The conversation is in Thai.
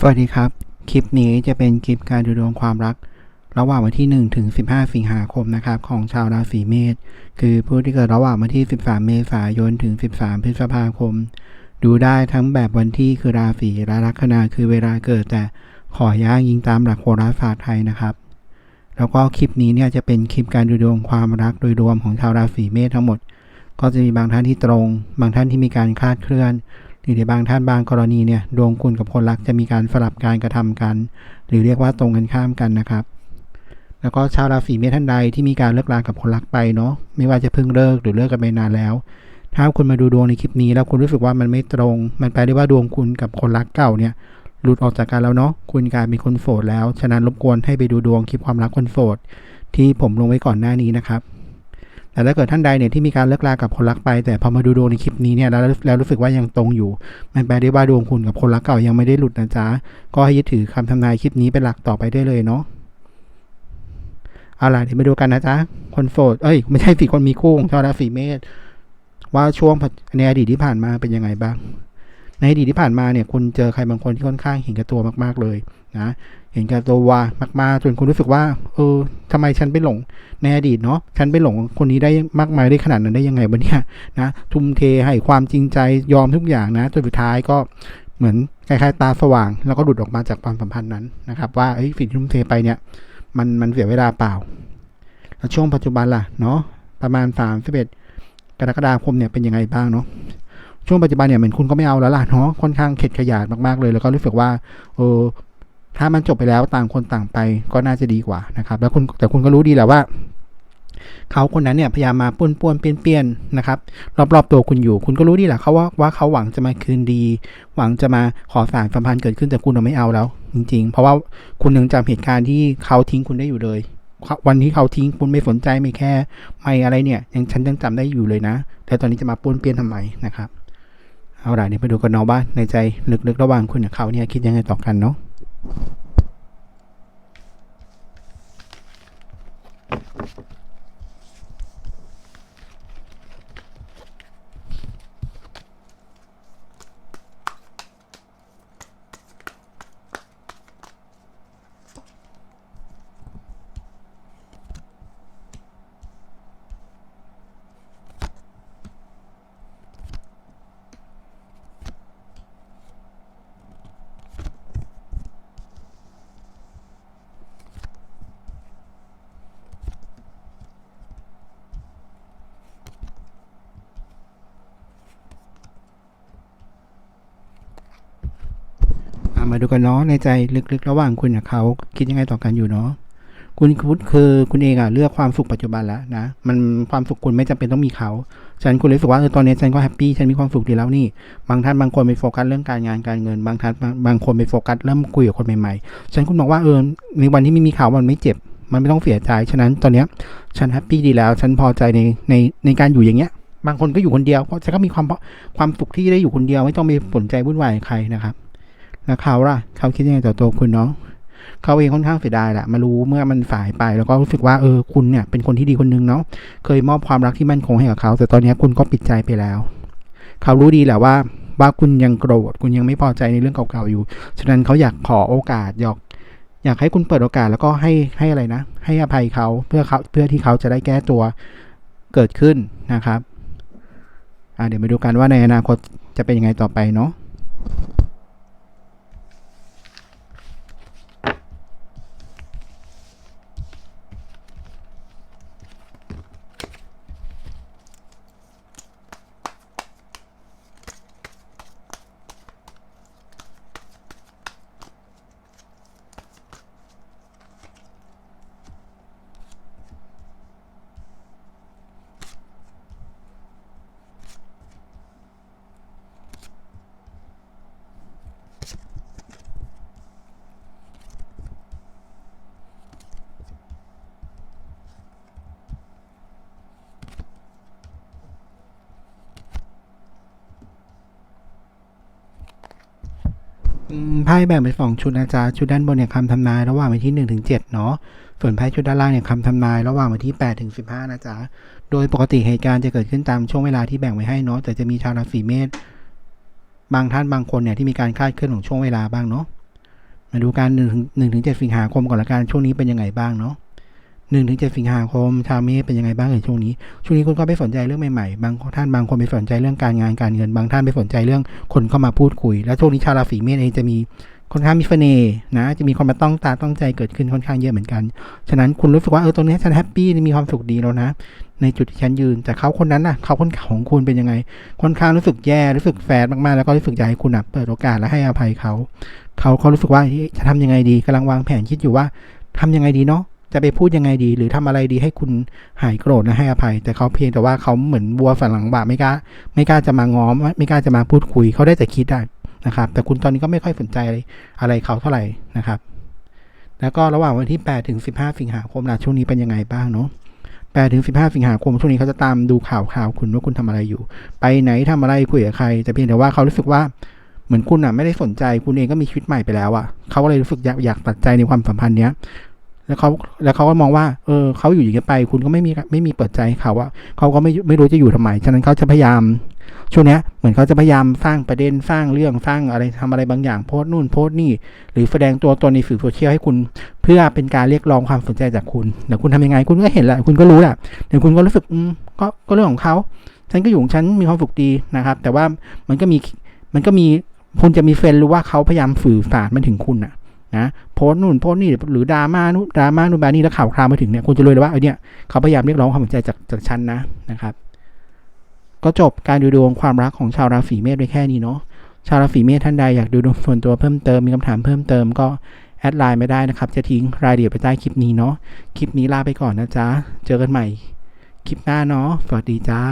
สวัสดีครับ คลิปนี้จะเป็นคลิปการดูดวงความรัก ระหว่างวันที่ 1 ถึง 15 สิงหาคมนะครับ ของชาวราศีเมษคือผู้ที่เกิดระหว่างวันที่ 13 เมษายนถึง 13 พฤษภาคม ดูได้ทั้งแบบวันที่คือราศีและลัคนาคือเวลาเกิดแต่ขอย้างยิงตามหลักโหราศาสตร์ไทยนะครับ แล้วก็คลิปนี้เนี่ยจะเป็นคลิปการดูดวงความรักโดยรวมของชาวราศีเมษทั้งหมด ก็จะมีบางท่านที่ตรง บางท่านที่มีการคลาดเคลื่อน รือในบางท่านบางกรณีเนี่ยดวงคุณกับคนรักจะมีการสลับการกระทำกัน หรือเรียกว่าตรงกันข้ามกันนะครับ แล้วก็ชาวราศีเมษท่านใดที่มีการเลิกรากับคนรักไปเนาะไม่ว่าจะเพิ่งเลิกหรือเลิกกันไปนานแล้ว ถ้าคุณมาดูดวงในคลิปนี้แล้วคุณรู้สึกว่ามันไม่ตรง มันแปลได้ว่าดวงคุณกับคนรักเก่าเนี่ยหลุดออกจากกันแล้วเนาะคุณกลายเป็นคนโสดแล้ว ฉะนั้นรบกวนให้ไปดูดวงคลิปความรักคนโสดที่ผมลงไว้ก่อนหน้านี้นะครับ แต่ถ้าเกิดท่านใดเนี่ยที่มีการเลิกลากับคนรักไป แต่พอมาดูดวงในคลิปนี้เนี่ยแล้วแล้วรู้สึกว่ายังตรงอยู่ มันแปลได้ว่าดวงคุณกับคนรักเก่ายังไม่ได้หลุดนะจ๊ะก็ให้ยึดถือคำทำนายคลิปนี้เป็นหลักต่อไปได้เลยเนาะเอาล่ะเดี๋ยวมาดูกันนะจ๊ะคนโสดเอ้ยไม่ใช่สีคนมีคู่ของชาวราศีเมษว่าช่วงในอดีตที่ผ่านมาเป็นยังไงบ้าง ในอดีตที่ผ่านมาเนี่ยคุณเจอใครบางคนที่ค่อนข้างเห็นแก่ตัวมาก ๆเลยนะเห็นแก่ตัวมากๆจนคุณรู้สึกว่า เออทำไมฉันไปหลงในอดีตเนาะฉันไปหลงคนนี้ได้มากมายได้ขนาดนั้นได้ยังไงวะเนี่ยนะทุ่มเทให้ความจริงใจยอมทุกอย่างนะจนสุดท้ายก็เหมือนคล้ายๆตาสว่าง แล้วก็หลุดออกมาจากความสัมพันธ์นั้นนะครับว่าเอ้ยสิ่งที่ทุ่มเทไปเนี่ย มันมันเสียเวลาเปล่าแล้วช่วงปัจจุบันล่ะเนาะประมาณสามสิบเอ็ดกรกฎาคมเนี่ยเป็นยังไงบ้างเนาะ ช่วงปัจจุบันเนี่ยเหมือนคุณก็ไม่เอาแล้วล่ะเนาะค่อนข้างเข็ดขยาดมากๆเลย แล้วก็รู้สึกว่าเออถ้ามันจบไปแล้วต่างคนต่างไปก็น่าจะดีกว่านะครับ แล้วคุณแต่คุณก็รู้ดีแหละว่าเขาคนนั้นเนี่ยพยายามมาป้วนป้วนเปี้ยนเปี้ยนนะครับรอบๆตัวคุณอยู่ คุณก็รู้ดีแหละเขาว่าว่าเขาหวังจะมาคืนดี หวังจะมาขอสารสัมพันธ์เกิดขึ้นแต่คุณเราไม่เอาแล้ว จริง ๆ เพราะว่าคุณยังจำเหตุการณ์ที่เขาทิ้งคุณได้อยู่เลย วันที่เขาทิ้งคุณไม่สนใจไม่แค่ไม่อะไรเนี่ยยังฉันยังจำได้อยู่เลยนะแต่ตอนนี้จะมาป้วนเปี้ยนทำไมนะครับ เอาล่ะเดี๋ยวไปดูกันเนาะว่าในใจลึกๆระหว่างคุณกับเขาเนี่ยคิดยังไงต่อกันเนาะ มาดูกันเนาะในใจลึกๆ ระหว่างคุณกับเขาคิดยังไงต่อกันอยู่เนาะคุณคุณคือคุณเองอะเลือกความสุขปัจจุบันแล้วนะมันความสุขคุณไม่จำเป็นต้องมีเขาฉันคุณรู้สึกว่าเออตอนนี้ฉันก็แฮปปี้ฉันมีความสุขดีแล้วนี่ บางท่านบางคนไปโฟกัสเรื่องการงานการเงิน บางท่านบางบางคนไปโฟกัสเริ่มคุยกับคนใหม่ๆ ฉันคุณบอกว่าเออในวันที่ไม่มีเขามันไม่เจ็บ มันไม่ต้องเสียใจฉะนั้นตอนเนี้ยฉันแฮปปี้ดีแล้ว ฉันพอใจในในในการอยู่อย่างเงี้ยบางคนก็อยู่คนเดียวเพราะฉันก็มีความความสุขที่ได้อยู่คนเดียวไม่ต้องไปสนใจวุ่นวายใครนะครับ แล้วเขาล่ะ เขาคิดยังไงต่อตัวคุณเนาะเขาเองค่อนข้างเสียดายแหละมารู้เมื่อมันสายไป แล้วก็รู้สึกว่าเออคุณเนี่ยเป็นคนที่ดีคนนึงเนาะเคยมอบความรักที่มั่นคงให้กับเขา แต่ตอนนี้คุณก็ปิดใจไปแล้ว เขารู้ดีแหละว่า ว่าคุณยังโกรธคุณยังไม่พอใจในเรื่องเก่าๆอยู่ฉะนั้นเขาอยากขอโอกาสอยากอยากให้คุณเปิดโอกาสแล้วก็ให้ให้อะไรนะ ให้อภัยเขาเพื่อเขาเพื่อที่เขาจะได้แก้ตัวเกิดขึ้นนะครับเดี๋ยวมาดูกันว่าในอนาคตจะเป็นยังไงต่อไปเนาะ ไพ่แบ่งเป็นสองชุดนะจ๊ะชุดด้านบนเนี่ยคำทำนายระหว่างวันที่หนึ่งถึงเจ็ดเนาะส่วนไพ่ชุดด้านล่างเนี่ยคำทำนายระหว่างวันที่แปดถึงสิบห้านะจ๊ะโดยปกติเหตุการณ์จะเกิดขึ้นตามช่วงเวลาที่แบ่งไว้ให้เนาะแต่จะมีชาวราศีเมษบางท่านบางคนเนี่ยที่มีการคาดเคลื่อนของช่วงเวลาบ้างเนาะมาดูการหนึ่งหนึ่งถึงเจ็ดสิงหาคมก่อนละกันช่วงนี้เป็นยังไงบ้างเนาะ หนึ่งถึงเจ็ดสิงหาคม ชาวเมษเป็นยังไงบ้างในช่วงนี้ ช่วงนี้คุณก็ไปสนใจเรื่องใหม่ๆ บางท่านบางคนไปสนใจเรื่องการงานการเงิน บางท่านไปสนใจเรื่องคนเข้ามาพูดคุย แล้วช่วงนี้ชาวราศีเมษเองจะมีค่อนข้างมีเสน่ห์นะ จะมีคนมาต้องตาต้องใจเกิดขึ้นค่อนข้างเยอะเหมือนกัน ฉะนั้นคุณรู้สึกว่าเออตรงนี้ฉันแฮปปี้มีความสุขดีแล้วนะ ในจุดที่ฉันยืนแต่เขาคนนั้นน่ะ เขาคนของคุณเป็นยังไง ค่อนข้างรู้สึกแย่ รู้สึกแฟดมากๆ แล้วก็รู้สึกอยากให้คุณเปิดโอกาสและให้อภัยเขา เขาเขารู้สึกว่าจะทำยังไงดีกำลังวางแผนคิดอยู่ว่าทำยังไงดีเนาะ จะไปพูดยังไงดี หรือทำอะไรดีให้คุณหายโกรธและให้อภัย แต่เขาเพียงแต่ว่าเขาเหมือนวัวฝันหลังบาไม่กล้าไม่กล้าจะมาง้อมไม่กล้าจะมาพูดคุยเขาได้แต่คิดได้นะครับ แต่คุณตอนนี้ก็ไม่ค่อยสนใจอะไรอะไรเขาเท่าไหร่นะครับ แล้วก็ระหว่างวันที่8ถึง15 สิงหาคมนะช่วงนี้เป็นยังไงบ้างเนาะ8ถึง15 สิงหาคมช่วงนี้เขาจะตามดูข่าวข่าวคุณว่าคุณทำอะไรอยู่ ไปไหนทำอะไรคุยกับใคร แต่เพียงแต่ว่าเขารู้สึกว่าเหมือนคุณอะไม่ได้สนใจคุณเองก็มีชีวิตใหม่ไปแล้วอะเขาก็เลยรู้สึกอยากอยากตัดใจในความสัมพันธ์เนี้ย แล้วเขาแล้วเขาก็มองว่า เออเขาอยู่อย่างนี้ไป คุณก็ไม่มีไม่มีเปิดใจให้เขาอะเขาก็ไม่ไม่รู้จะอยู่ทำไม ฉะนั้นเขาจะพยายาม ช่วงนี้เหมือนเขาจะพยายามสร้างประเด็นสร้างเรื่องสร้างอะไรทำอะไรบางอย่างโพสต์นู่นโพสต์นี่ หรือแสดงตัวตนในสื่อโซเชียลให้คุณ เพื่อเป็นการเรียกร้องความสนใจจากคุณเดี๋ยวคุณทำยังไง คุณก็เห็นแหละคุณก็รู้แหละเดี๋ยวคุณก็รู้สึกอืมก็ก็เรื่องของเขาฉันก็อยู่ของฉันมีความสุขดีนะครับ แต่ว่ามันก็มีมันก็มีคุณจะมีเฟนรู้ว่าเขาพยายามสื่อสารมาถึงคุณอะ นะโพสต์นู่นโพสต์นี่หรือดราม่านู่นดราม่านู่นแบบนี้แล้วข่าวคราวมาถึงเนี่ยคุณจะรู้เลยว่าเอเนี่ยเขาพยายามเรียกร้องความสนใจจากจากฉันนะนะครับ ก็จบการดูดวงความรักของชาวราศีเมษไปแค่นี้เนาะชาวราศีเมษท่านใดอยากดูดวงส่วนตัวเพิ่มเติมมีคำถามเพิ่มเติมก็แอดไลน์ไม่ได้นะครับ จะทิ้งรายละเอียดไปใต้คลิปนี้เนาะคลิปนี้ลาไปก่อนนะจ๊ะเจอกันใหม่ คลิปหน้าเนาะสวัสดีจ้า